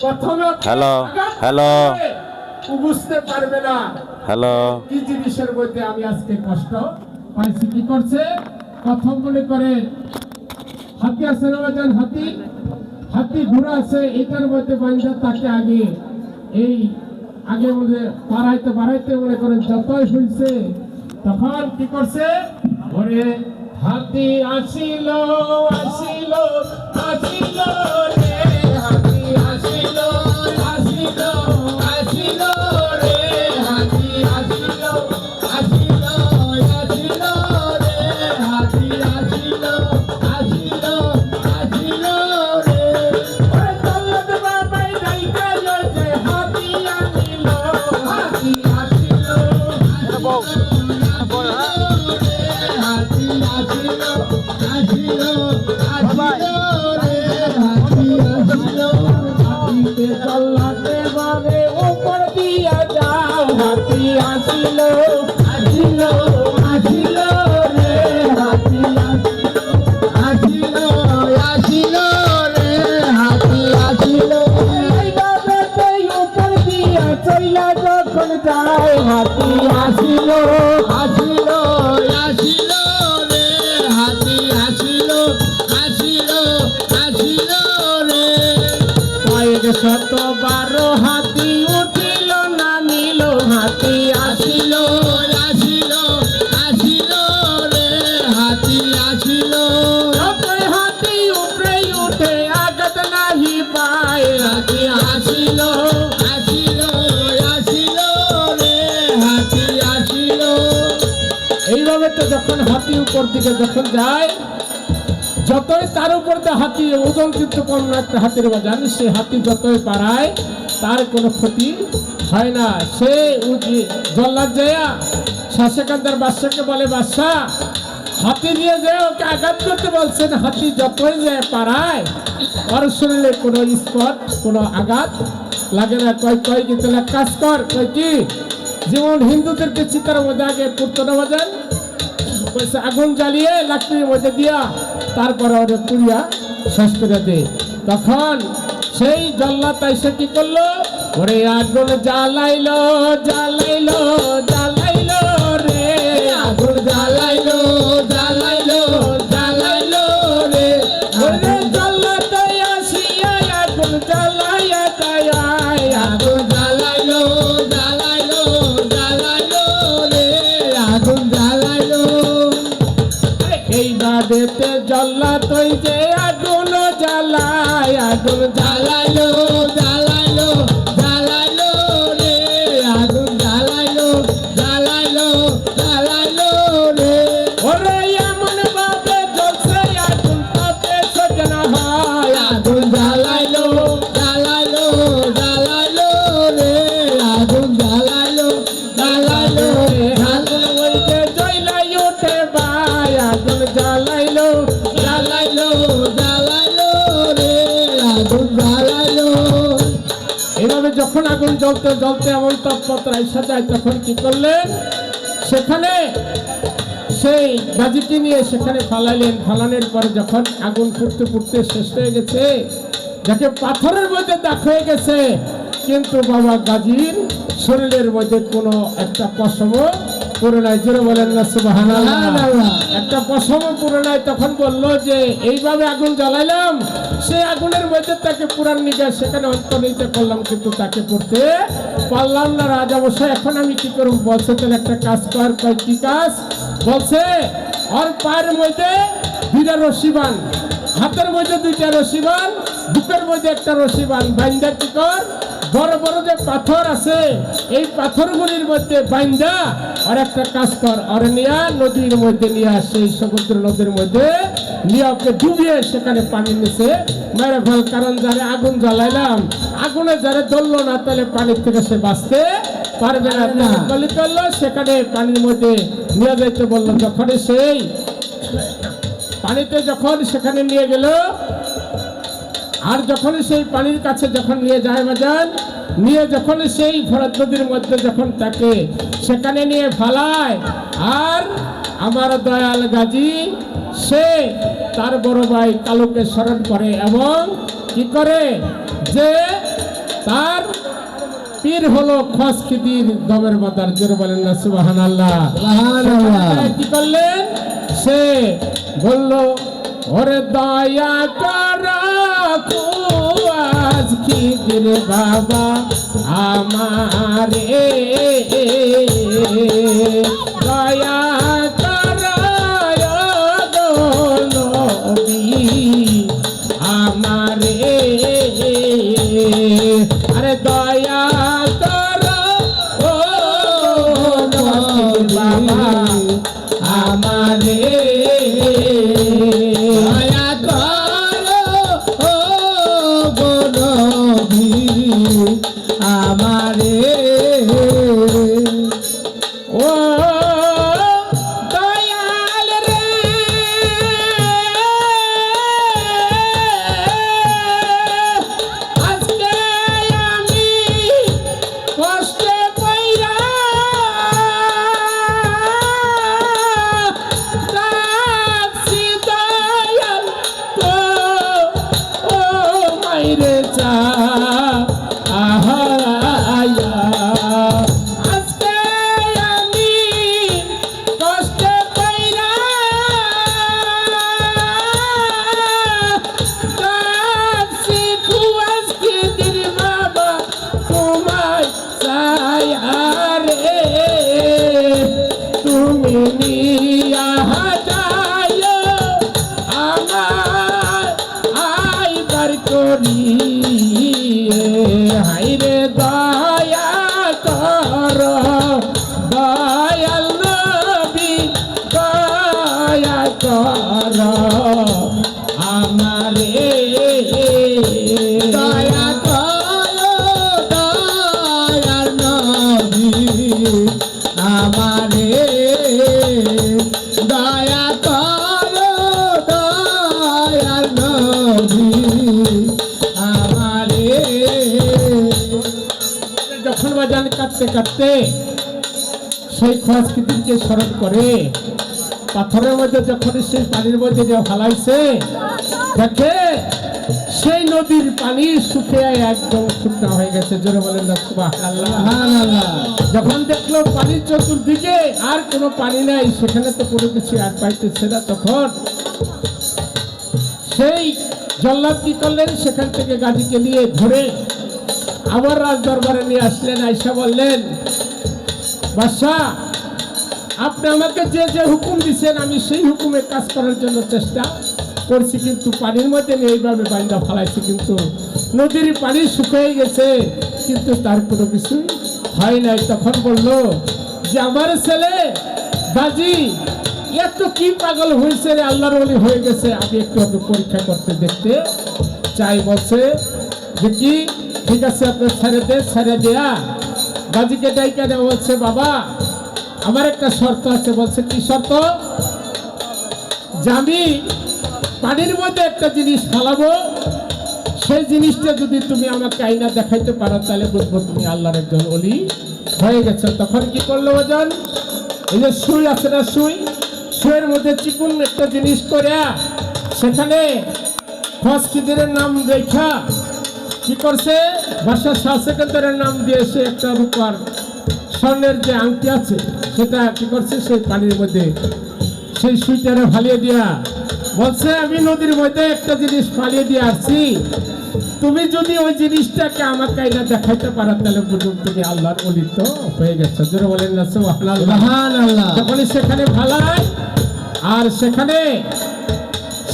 Hello, hello. বুঝতে পারবে না। হ্যালো। কি জিনিসের মধ্যে আমি আজকে কষ্ট পাইছি কি করছে? প্রথম মনে করে। হাতি আছে না বাজান হাতি? হাতি ঘোড়া আছে এটার মধ্যে বান্ধা তাকে আগে এই আগে মধ্যে বাড়াইতে বাড়াইতে মনে করেন যতই হইছে তখন কি করছে? ওরে হাতি আসিল আসিল আসিল। হাতি আসিল। যখন হাতি উপর দিকে যখন যায়, যতই তার উপর দিয়ে হাতি ওজন কিন্তু কম না, একটা হাতির বাজান সে হাতি যতই পারায় তার কোনো ক্ষতি হয় না। সে উঠি জল্লাদ যায়া শাসকান্দার বাদশাকে বলে, বাদশাহ, হাতি নিয়ে যে ওকে আঘাত করতে বলছেন। হাতি যতই যায় পারায় ওর শরীরে কোনো স্পট, কোনো আঘাত লাগে না। কয় কয় কিন্তু কাজ কর কয় কি? যেমন হিন্দুদেরকে চিতার মধ্যে আগে পুরতো না বাজান কইছে, আগুন জ্বালিয়ে লাকড়ির মধ্যে দিয়া তারপরে ওদের পুড়িয়া শেষ করে দে। তখন সেই জল্লাদ সে কি করল? ওরে আগুন জ্বালাইল জ্বালাইল আগুন জ্বালাইলো জ্বলতে জ্বলতে এমন তাপমাত্রা এসে যায়, তখন কি করলেন সেখানে সেই গাজিটি নিয়ে সেখানে ফালাইলেন। ফালানোর পরে যখন আগুন ফুটতে ফুটতে শেষ হয়ে গেছে যাকে পাথরের মধ্যে দাগ হয়ে গেছে। কিন্তু বাবা গাজির শরীরের মধ্যে কোনো একটা পশম পড়ে জোরে বলেন না সুবহানাল্লাহ। একটা নাই তখন বলল যে এইভাবে আগুন জ্বালাইলাম সেই আগুনের মধ্যে তাকে পুরান নিয়ে সেখানে অন্তর্নিহিত করলাম কিন্তু তাকে পড়তে পারলাম না। রাজা বসে এখন আমি কি করব? বলছে তাহলে একটা কাজ কর কয় কি কাজ? বলছে ওর পায়ের মধ্যে দুইটা রশি বান হাতের মধ্যে দুইটা রশি বান বুকের মধ্যে একটা রশি বান বাইন্দা কি কর? বড় বড় যে পাথর আছে এই পাথরগুলির মধ্যে বাইন্দা আর একটা কাজ কর আর নিয়া নদীর মধ্যে নিয়ে আসে এই সমুদ্র নদীর মধ্যে নিয়ে ওকে ডুবিয়ে সেখানে পানি নিচে মেরে ফেল কারণ যারে আগুন জ্বালাইলাম আগুনে যারে ধরলো না তাহলে পানির থেকে সে বাঁচতে পারবে না। করল সেখানে পানির মধ্যে নিয়ে যেতে বলল যখন সেই পানিতে যখন সেখানে নিয়ে গেল আর যখন সেই পানির কাছে যখন নিয়ে যায় বাজান নিয়ে যখন সেই ফরাত নদীর মধ্যে যখন তাকে সেখানে নিয়ে ফালায় আর আমার দয়াল গাজী সে তার বড় ভাই কালুকে স্মরণ করে এবং কি করে? যে তার পীর হলো খসকিদির দমের মাতার জোর বলেন না সুবাহান আল্লাহ। কি করলেন? সে বলল ওরে দয়া কর বাবা আমারে। দয়া যখন বাজান কাটতে কাটতে সেই সংস্কৃতিকে স্মরণ করে, পাথরের মধ্যে যখন সেই পানির মধ্যে যে ফালাইছে দেখে নদীর পানি শুকিয়ে একদম শুকনা হয়ে গেছে। জোরে বলেন যখন দেখল পানির চতুর্দিকে আর কোনো পানি নাই সেখানে তো কোনো কিছু আর পাইতেছে না তখন সেই জল্লাদ কি করলেন? সেখান থেকে গাড়িকে নিয়ে ধরে আবার রাজ দরবারে নিয়ে আসলেন আইসা বললেন বাদশাহ আপনি আমাকে যে যে হুকুম দিচ্ছেন আমি সেই হুকুমে কাজ করার জন্য চেষ্টা। করছি কিন্তু পানির মধ্যে এইভাবে বান্দা ফালাইছি কিন্তু। নদীর পানি শুকিয়ে গেছে, কিন্তু তার কোনো কিছুই হয় নাই। তখন বলল, যে আমার ছেলে গাজী এত কি পাগল হয়েছে রে? আল্লাহর ওলি হয়ে গেছে। আমি একটু একটু পরীক্ষা করতে দেখতে চাই। বলছে, যে কি? ঠিক আছে, আপনার ছেড়ে দে, ছেড়ে দেয়া। গাজীকে ডাইকা দেওয়া বলছে, বাবা, আমার একটা শর্ত আছে। বলছে, কি শর্ত? যে আমি পানির মধ্যে একটা জিনিস ফালাবো সেই জিনিসটা যদি তুমি আমাকে আইনা দেখাইতে পারো, তাহলে বুঝব তুমি আল্লাহর একজন অলি হয়ে গেছে। তখন কি করল ওজন? এই যে সুই আছে না সুই? সুয়ের মধ্যে চিকুন একটা জিনিস করে সেখানে খসকিদের নাম রেখা কি করছে? ভাষা শাহ নাম দিয়ে সে একটা রূপার স্বর্ণের যে আংটি আছে, সেটা কি করছে? সেই পানির মধ্যে সেই সুইটারে ফালিয়ে দিয়া বলছে আমি নদীর মধ্যে একটা জিনিস ফালিয়ে দিয়ে আসছি। তুমি যদি ওই জিনিসটাকে আমার এটা দেখাইতে পারো তাহলে বুঝুন তুমি আল্লাহর অলিত হয়ে গেছে। জোরে বলেন না যখনই সেখানে ফালায় আর সেখানে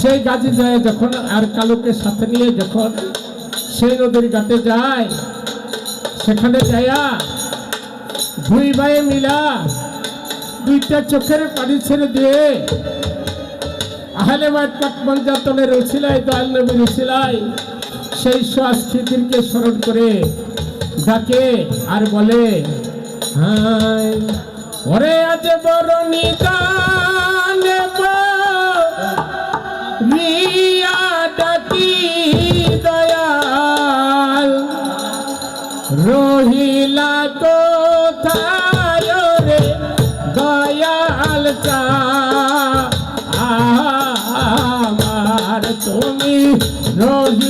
সেই গাজী যায় যখন আর কালুকে সাথে নিয়ে যখন সেই নদীর ঘাটে যায় সেখানে যায়া দুই ভাই মিলা দুইটা চোখের পানি ছেড়ে দিয়ে আহলে পাক মঞ্জাতনের উছিলায় দয়াল নবীর সেই সংস্কৃতিকে স্মরণ করে ডাকে আর বলে হাই ওরে আজ বড় নিদান রহিলা কোথায় রে, দয়াল চা আমার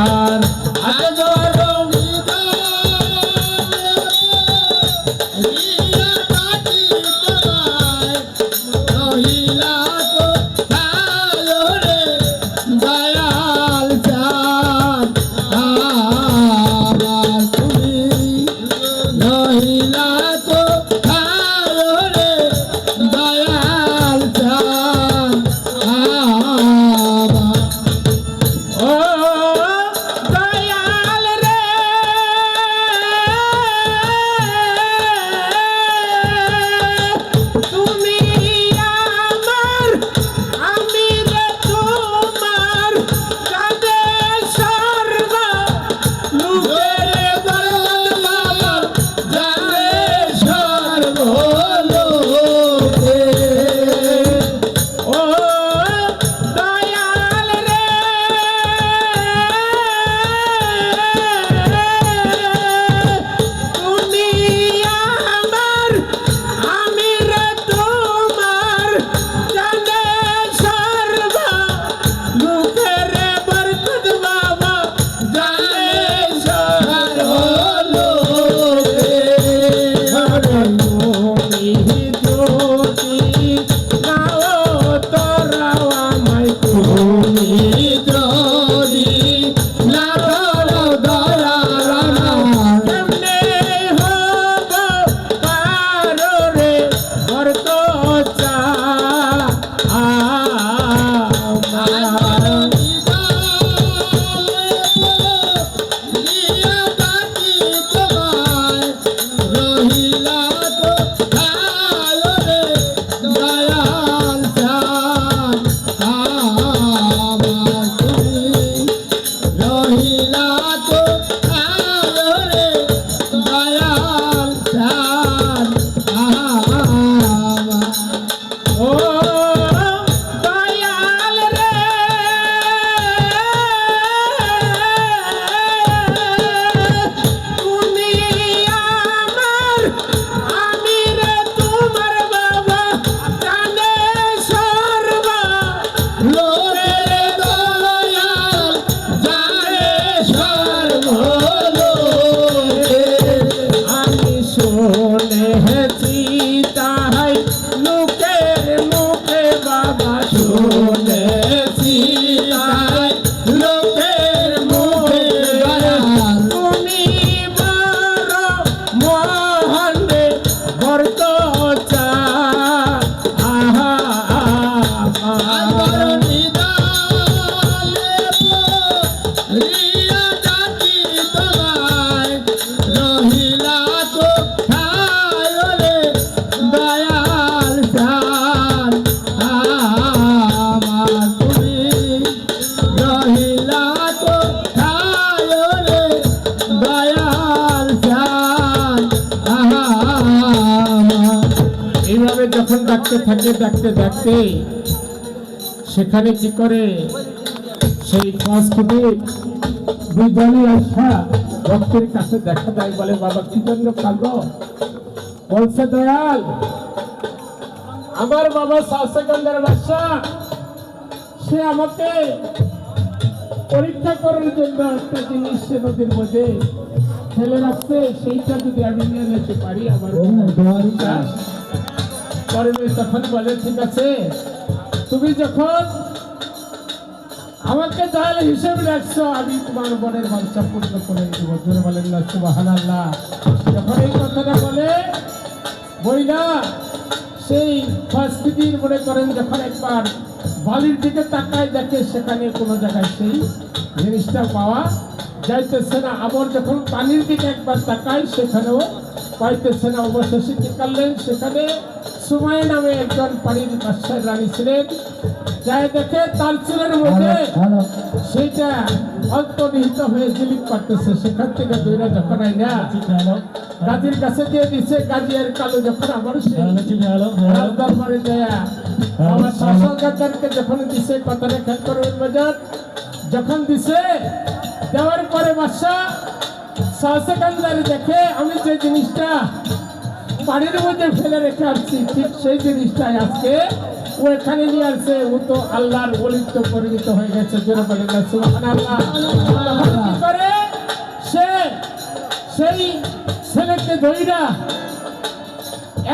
থাকে ডাকতে ডাকতে সেখানে কি করে? সেই পাঁচ ফুটে দুজনই আসা ভক্তের কাছে দেখা দেয় বলে বাবা কি জন্য কাঁদো? বলছে দয়াল আমার বাবা শাসকান্দার বাসা সে আমাকে পরীক্ষা করার জন্য একটা জিনিস সে নদীর মধ্যে ফেলে রাখছে। সেইটা যদি আমি নিয়ে নিতে পারি আমার বলে ঠিক আছে? তুমি যখন আমাকে তাহলে হিসেব রাখছো, আমি তোমার বাঞ্ছা পূর্ণ করে জোরে বলেন না যখন এই কথাটা বলে সেই সংস্কৃতির মনে করেন যখন একবার বালির দিকে তাকায় দেখে সেখানে কোনো জায়গায় সেই জিনিসটা পাওয়া যাইতেছে না। আবার যখন পানির দিকে একবার তাকায়, সেখানেও পাইতেছে না। অবশেষে কি করলেন? সেখানে সুমাই নামে একজন পানির বাসায় রানী ছিলেন। যাই দেখে তার চুলের মধ্যে সেইটা অন্তর্নিহিত হয়ে জিলিপ করতেছে সেখান থেকে দৈরা যখন আইনা গাজীর কাছে দিয়ে দিছে গাজী আর কালো যখন আমার দরবারে দেয়া আমার শাসকাচারকে যখন দিছে কথাটা খেয়াল করবেন বাজার যখন দিছে দেওয়ার পরে বাদশা শাসকান্দারি দেখে আমি যে জিনিসটা বাড়ির মধ্যে ফেলে রেখে আসছি, ঠিক সেই জিনিসটাই আজকে। ও এখানে নিয়ে আসছে, ও তো আল্লাহর অলিপ্ত পরিণত হয়ে গেছে সেই ছেলেকে ধইরা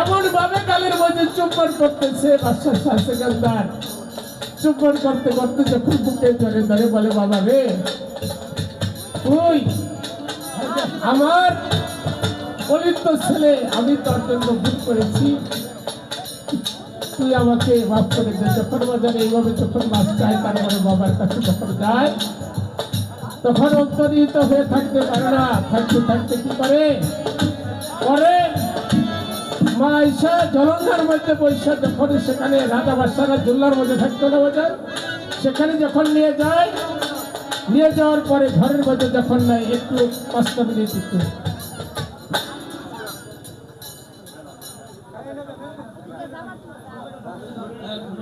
এমন ভাবে কালের মধ্যে চুম্বন করতেছে, বাদশাহ চুম্বন করতে করতে যখন বুকে ধরে ধরে বলে, বাবা রে, তুই আমার অলিপ্ত ছেলে, আমি তার জন্য ভুল করেছি। তুই আমাকে মাফ করে দে, যখন বাজারে এইভাবে যখন মাছ চায় তারপরে বাবার কাছে যখন যায়, তখন অন্তর্নিহিত হয়ে থাকতে পারে না। থাকতে থাকতে কি করে? পরে মা ঈশা জলঙ্গার মধ্যে বৈশা যখন সেখানে রাজা বাদশারা জুল্লার মধ্যে থাকতো না বাজার, সেখানে যখন নিয়ে যায়, নিয়ে যাওয়ার পরে ঘরের মধ্যে যখন নেয়, একটু কষ্ট মিনিট, একটু